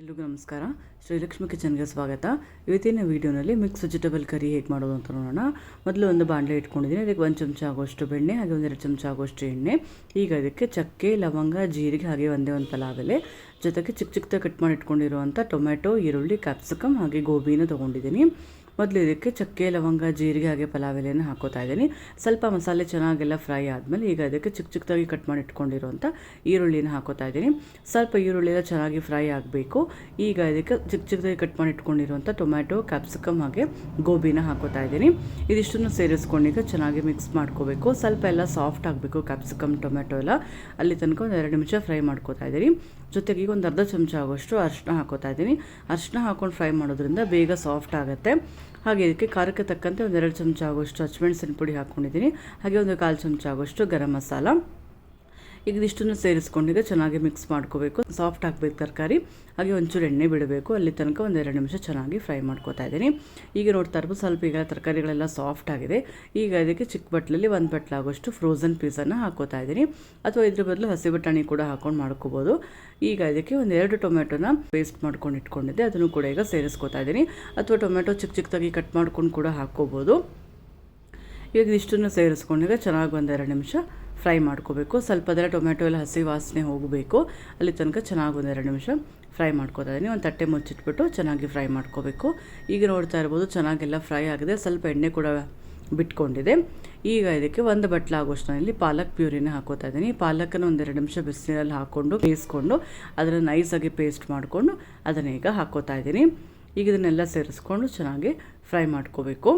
ಎಲ್ರಿಗೂ ನಮಸ್ಕಾರ. ಶ್ರೀಲಕ್ಷ್ಮಿ ಕಿಚನ್ಗೆ ಸ್ವಾಗತ. ಇವತ್ತಿನ ವೀಡಿಯೋನಲ್ಲಿ ಮಿಕ್ಸ್ ವೆಜಿಟೇಬಲ್ ಕರಿ ಹೇಗೆ ಮಾಡೋದು ಅಂತ ನೋಡೋಣ. ಮೊದಲು ಒಂದು ಬಾಣಲೆ ಇಟ್ಕೊಂಡಿದ್ದೀನಿ. ಅದಕ್ಕೆ ಒಂದು ಚಮಚ ಆಗೋಷ್ಟು ಬೆಣ್ಣೆ, ಹಾಗೆ ಒಂದೆರಡು ಚಮಚ ಆಗೋಷ್ಟು ಎಣ್ಣೆ. ಈಗ ಅದಕ್ಕೆ ಚಕ್ಕೆ, ಲವಂಗ, ಜೀರಿಗೆ, ಹಾಗೆ ಒಂದೇ ಒಂದು ಪಲಾವಲೆ. ಜೊತೆಗೆ ಚಿಕ್ಕ ಚಿಕ್ಕದಾಗಿ ಕಟ್ ಮಾಡಿ ಇಟ್ಕೊಂಡಿರುವಂಥ ಟೊಮೆಟೊ ಈರುಳ್ಳಿ ಕ್ಯಾಪ್ಸಿಕಮ್ ಹಾಗೆ ಗೋಬಿನ ತೊಗೊಂಡಿದ್ದೀನಿ. ಮೊದಲು ಇದಕ್ಕೆ ಚಕ್ಕೆ, ಲವಂಗ, ಜೀರಿಗೆ ಹಾಗೆ ಪಲಾವ್ ಎಲೆಯನ್ನು ಹಾಕೋತಾ ಇದ್ದೀನಿ. ಸ್ವಲ್ಪ ಮಸಾಲೆ ಚೆನ್ನಾಗೆಲ್ಲ ಫ್ರೈ ಆದಮೇಲೆ ಈಗ ಅದಕ್ಕೆ ಚಿಕ್ಕ ಚಿಕ್ಕದಾಗಿ ಕಟ್ ಮಾಡಿ ಇಟ್ಕೊಂಡಿರುವಂಥ ಈರುಳ್ಳಿನ ಹಾಕೋತಾ ಇದ್ದೀನಿ. ಸ್ವಲ್ಪ ಈರುಳ್ಳಿ ಎಲ್ಲ ಚೆನ್ನಾಗಿ ಫ್ರೈ ಆಗಬೇಕು. ಈಗ ಇದಕ್ಕೆ ಚಿಕ್ಕ ಚಿಕ್ಕದಾಗಿ ಕಟ್ ಮಾಡಿ ಇಟ್ಕೊಂಡಿರುವಂಥ ಟೊಮ್ಯಾಟೊ, ಕ್ಯಾಪ್ಸಿಕಮ್ ಹಾಗೆ ಗೋಬಿನ ಹಾಕೋತಾ ಇದ್ದೀನಿ. ಇದಿಷ್ಟನ್ನು ಸೇರಿಸ್ಕೊಂಡು ಈಗ ಚೆನ್ನಾಗಿ ಮಿಕ್ಸ್ ಮಾಡ್ಕೋಬೇಕು. ಸ್ವಲ್ಪ ಎಲ್ಲ ಸಾಫ್ಟ್ ಆಗಬೇಕು ಕ್ಯಾಪ್ಸಿಕಮ್ ಟೊಮೆಟೊ ಎಲ್ಲ. ಅಲ್ಲಿ ತನಕ ಒಂದು ಎರಡು ನಿಮಿಷ ಫ್ರೈ ಮಾಡ್ಕೋತಾ ಇದ್ದೀನಿ. ಜೊತೆಗೆ ಈಗ ಒಂದು ಅರ್ಧ ಚಮಚ ಆಗೋಷ್ಟು ಅರಿಶಿನ ಹಾಕೋತಾ ಇದ್ದೀನಿ ಅರಿಶಿನ ಹಾಕೊಂಡು ಫ್ರೈ ಮಾಡೋದ್ರಿಂದ ಬೇಗ ಸಾಫ್ಟ್ ಆಗುತ್ತೆ. ಹಾಗೆ ಇದಕ್ಕೆ ಖಾರಕ್ಕೆ ತಕ್ಕಂತೆ ಒಂದೆರಡು ಚಮಚ ಆಗೋಷ್ಟು ಹಚ್ಮೆಣಸಿನ ಪುಡಿ ಹಾಕ್ಕೊಂಡಿದ್ದೀನಿ ಹಾಗೆ ಒಂದು ಕಾಲು ಚಮಚ ಆಗೋಷ್ಟು ಗರಂ ಮಸಾಲ. ಈಗ ಇದಿಷ್ಟನ್ನು ಸೇರಿಸ್ಕೊಂಡಿದೆ ಚೆನ್ನಾಗಿ ಮಿಕ್ಸ್ ಮಾಡ್ಕೋಬೇಕು. ಸಾಫ್ಟ್ ಆಗಬೇಕು ತರಕಾರಿ. ಹಾಗೆ ಒಂಚೂರು ಎಣ್ಣೆ ಬಿಡಬೇಕು. ಅಲ್ಲಿ ತನಕ ಒಂದೆರಡು ನಿಮಿಷ ಚೆನ್ನಾಗಿ ಫ್ರೈ ಮಾಡ್ಕೋತಾ ಇದ್ದೀನಿ. ಈಗ ನೋಡ್ತಾ ಇರ್ಬೋದು ಸ್ವಲ್ಪ ಈಗ ತರಕಾರಿಗಳೆಲ್ಲ ಸಾಫ್ಟ್ ಆಗಿದೆ. ಈಗ ಅದಕ್ಕೆ ಚಿಕ್ಕ ಬಟ್ಲಲ್ಲಿ ಒಂದು ಬಟ್ಲಾಗೋಷ್ಟು ಫ್ರೋಝನ್ ಪೀಸನ್ನು ಹಾಕೋತಾ ಇದ್ದೀನಿ. ಅಥವಾ ಇದ್ರ ಬದಲು ಹಸಿ ಬಟಾಣಿ ಕೂಡ ಹಾಕೊಂಡು ಮಾಡ್ಕೋಬೋದು. ಈಗ ಅದಕ್ಕೆ ಒಂದೆರಡು ಟೊಮೆಟೊನ ಪೇಸ್ಟ್ ಮಾಡ್ಕೊಂಡು ಇಟ್ಕೊಂಡಿದ್ದೆ. ಅದನ್ನು ಕೂಡ ಈಗ ಸೇರಿಸ್ಕೋತಾ ಇದ್ದೀನಿ. ಅಥವಾ ಟೊಮೆಟೊ ಚಿಕ್ಕ ಚಿಕ್ಕದಾಗಿ ಕಟ್ ಮಾಡ್ಕೊಂಡು ಕೂಡ ಹಾಕ್ಕೋಬೋದು ಈಗ ಇಷ್ಟನ್ನು ಸೇರಿಸ್ಕೊಂಡಾಗ ಚೆನ್ನಾಗಿ ಒಂದೆರಡು ನಿಮಿಷ ಫ್ರೈ ಮಾಡ್ಕೋಬೇಕು. ಸ್ವಲ್ಪ ಅದರ ಟೊಮೆಟೊ ಎಲ್ಲ ಹಸಿ ವಾಸನೆ ಹೋಗಬೇಕು. ಅಲ್ಲಿ ತನಕ ಚೆನ್ನಾಗಿ ಒಂದೆರಡು ನಿಮಿಷ ಫ್ರೈ ಮಾಡ್ಕೋತಾ ಇದ್ದೀನಿ ಒಂದು ತಟ್ಟೆ ಮುಚ್ಚಿಟ್ಬಿಟ್ಟು ಚೆನ್ನಾಗಿ ಫ್ರೈ ಮಾಡ್ಕೋಬೇಕು. ಈಗ ನೋಡ್ತಾ ಇರ್ಬೋದು ಚೆನ್ನಾಗೆಲ್ಲ ಫ್ರೈ ಆಗಿದೆ. ಸ್ವಲ್ಪ ಎಣ್ಣೆ ಕೂಡ ಬಿಟ್ಕೊಂಡಿದೆ. ಈಗ ಇದಕ್ಕೆ ಒಂದು ಬಟ್ಲಾಗೋಷ್ಟಿನಲ್ಲಿ ಪಾಲಕ್ ಪ್ಯೂರಿನ ಹಾಕೋತಾ ಇದ್ದೀನಿ ಪಾಲಕನ್ನು ಒಂದೆರಡು ನಿಮಿಷ ಬಿಸಿನೀರಲ್ಲಿ ಹಾಕ್ಕೊಂಡು ಬೇಯಿಸ್ಕೊಂಡು ಅದನ್ನು ನೈಸಾಗಿ ಪೇಸ್ಟ್ ಮಾಡಿಕೊಂಡು ಅದನ್ನು ಈಗ ಹಾಕೋತಾ ಇದ್ದೀನಿ ಈಗ ಇದನ್ನೆಲ್ಲ ಸೇರಿಸ್ಕೊಂಡು ಚೆನ್ನಾಗಿ ಫ್ರೈ ಮಾಡ್ಕೋಬೇಕು.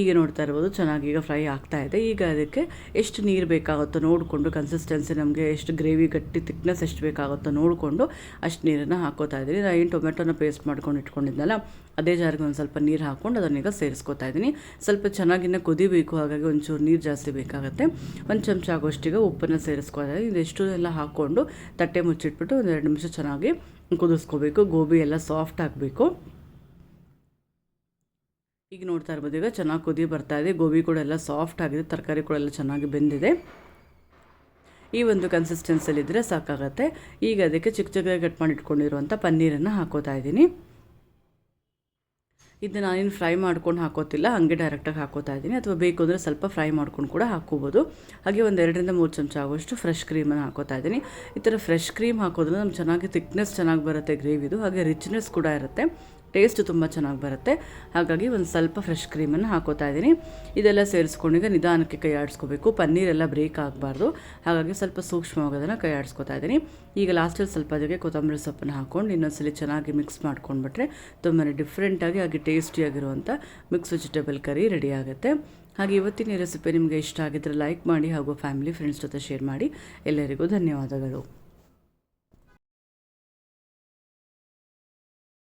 ಈಗ ನೋಡ್ತಾ ಇರ್ಬೋದು, ಚೆನ್ನಾಗಿ ಈಗ ಫ್ರೈ ಆಗ್ತಾ ಇದೆ. ಈಗ ಅದಕ್ಕೆ ಎಷ್ಟು ನೀರು ಬೇಕಾಗುತ್ತೋ ನೋಡಿಕೊಂಡು ಕನ್ಸಿಸ್ಟೆನ್ಸಿ ನಮಗೆ ಎಷ್ಟು ಗ್ರೇವಿ ಗಟ್ಟಿ ತಿಕ್ನೆಸ್ ಎಷ್ಟು ಬೇಕಾಗುತ್ತೋ ನೋಡಿಕೊಂಡು ಅಷ್ಟು ನೀರನ್ನು ಹಾಕೋತಾ ಇದ್ದೀನಿ. ನಾನು ಏನು ಟೊಮೆಟೊನ ಪೇಸ್ಟ್ ಮಾಡ್ಕೊಂಡು ಇಟ್ಕೊಂಡಿದ್ನಲ್ಲ, ಅದೇ ಜಾರಿಗೆ ಒಂದು ಸ್ವಲ್ಪ ನೀರು ಹಾಕ್ಕೊಂಡು ಅದನ್ನೀಗ ಸೇರಿಸ್ಕೊತಾ ಇದ್ದೀನಿ. ಸ್ವಲ್ಪ ಚೆನ್ನಾಗಿನ್ನ ಕುದಿಬೇಕು, ಹಾಗಾಗಿ ಒಂಚೂರು ನೀರು ಜಾಸ್ತಿ ಬೇಕಾಗುತ್ತೆ. ಒಂದು ಚಮಚ ಆಗೋಷ್ಟಿಗೆ ಉಪ್ಪನ್ನು ಸೇರಿಸ್ಕೊತಾ ಇದ್ದೀನಿ. ಇದೆಷ್ಟು ಎಲ್ಲ ಹಾಕ್ಕೊಂಡು ತಟ್ಟೆ ಮುಚ್ಚಿಟ್ಬಿಟ್ಟು ಒಂದು ಎರಡು ನಿಮಿಷ ಚೆನ್ನಾಗಿ ಕುದಿಸ್ಕೋಬೇಕು. ಗೋಬಿ ಎಲ್ಲ ಸಾಫ್ಟ್ ಆಗಬೇಕು. ಈಗ ನೋಡ್ತಾ ಇರ್ಬೋದು, ಈಗ ಚೆನ್ನಾಗಿ ಕುದಿ ಬರ್ತಾ ಇದೆ. ಗೋಬಿ ಕೂಡ ಎಲ್ಲ ಸಾಫ್ಟ್ ಆಗಿದೆ, ತರಕಾರಿ ಕೂಡ ಎಲ್ಲ ಚೆನ್ನಾಗಿ ಬೆಂದಿದೆ. ಈ ಒಂದು ಕನ್ಸಿಸ್ಟೆನ್ಸಲ್ಲಿದ್ದರೆ ಸಾಕಾಗತ್ತೆ. ಈಗ ಅದಕ್ಕೆ ಚಿಕ್ಕ ಚಿಕ್ಕದಾಗಿ ಕಟ್ ಮಾಡಿ ಇಟ್ಕೊಂಡಿರುವಂಥ ಪನ್ನೀರನ್ನು ಹಾಕೋತಾ ಇದ್ದೀನಿ. ಇದು ನಾನೇನು ಫ್ರೈ ಮಾಡ್ಕೊಂಡು ಹಾಕೋತಿಲ್ಲ, ಹಾಗೆ ಡೈರೆಕ್ಟಾಗಿ ಹಾಕೋತಾ ಇದ್ದೀನಿ. ಅಥವಾ ಬೇಕು ಅಂದರೆ ಸ್ವಲ್ಪ ಫ್ರೈ ಮಾಡ್ಕೊಂಡು ಕೂಡ ಹಾಕೋಬೋದು ಹಾಗೆ ಒಂದು ಎರಡರಿಂದ ಮೂರು ಚಮಚ ಆಗುವಷ್ಟು ಫ್ರೆಶ್ ಕ್ರೀಮನ್ನು ಹಾಕೋತಾ ಇದ್ದೀನಿ. ಈ ಥರ ಫ್ರೆಶ್ ಕ್ರೀಮ್ ಹಾಕೋದ್ರಿಂದ ನಮ್ಮ ಚೆನ್ನಾಗಿ ಥಿಕ್ನೆಸ್ ಚೆನ್ನಾಗಿ ಬರುತ್ತೆ ಗ್ರೇವಿದು ಹಾಗೆ ರಿಚ್ನೆಸ್ ಕೂಡ ಇರುತ್ತೆ. ಟೇಸ್ಟ್ ತುಂಬ ಚೆನ್ನಾಗಿ ಬರುತ್ತೆ. ಹಾಗಾಗಿ ಒಂದು ಸ್ವಲ್ಪ ಫ್ರೆಶ್ ಕ್ರೀಮನ್ನು ಹಾಕೋತಾ ಇದ್ದೀನಿ. ಇದೆಲ್ಲ ಸೇರಿಸ್ಕೊಂಡೀಗ ನಿಧಾನಕ್ಕೆ ಕೈ ಆಡಿಸ್ಕೋಬೇಕು. ಪನ್ನೀರೆಲ್ಲ ಬ್ರೇಕ್ ಆಗಬಾರ್ದು. ಹಾಗಾಗಿ ಸ್ವಲ್ಪ ಸೂಕ್ಷ್ಮವಾಗಿ ಅದನ್ನು ಕೈ ಆಡಿಸ್ಕೋತಾ ಇದ್ದೀನಿ. ಈಗ ಲಾಸ್ಟಲ್ಲಿ ಸ್ವಲ್ಪ ಅದಕ್ಕೆ ಕೊತ್ತಂಬರಿ ಸೊಪ್ಪನ್ನು ಹಾಕ್ಕೊಂಡು ಇನ್ನೊಂದ್ಸಲಿ ಚೆನ್ನಾಗಿ ಮಿಕ್ಸ್ ಮಾಡ್ಕೊಂಡ್ಬಿಟ್ರೆ ತುಂಬಾ ಡಿಫ್ರೆಂಟಾಗಿ ಹಾಗೆ ಟೇಸ್ಟಿಯಾಗಿರುವಂಥ ಮಿಕ್ಸ್ ವೆಜಿಟೇಬಲ್ ಕರಿ ರೆಡಿ ಆಗುತ್ತೆ. ಹಾಗೆ ಇವತ್ತಿನ ರೆಸಿಪಿ ನಿಮಗೆ ಇಷ್ಟ ಆಗಿದ್ದರೆ ಲೈಕ್ ಮಾಡಿ ಹಾಗೂ ಫ್ಯಾಮಿಲಿ ಫ್ರೆಂಡ್ಸ್ ಜೊತೆ ಶೇರ್ ಮಾಡಿ. ಎಲ್ಲರಿಗೂ ಧನ್ಯವಾದಗಳು.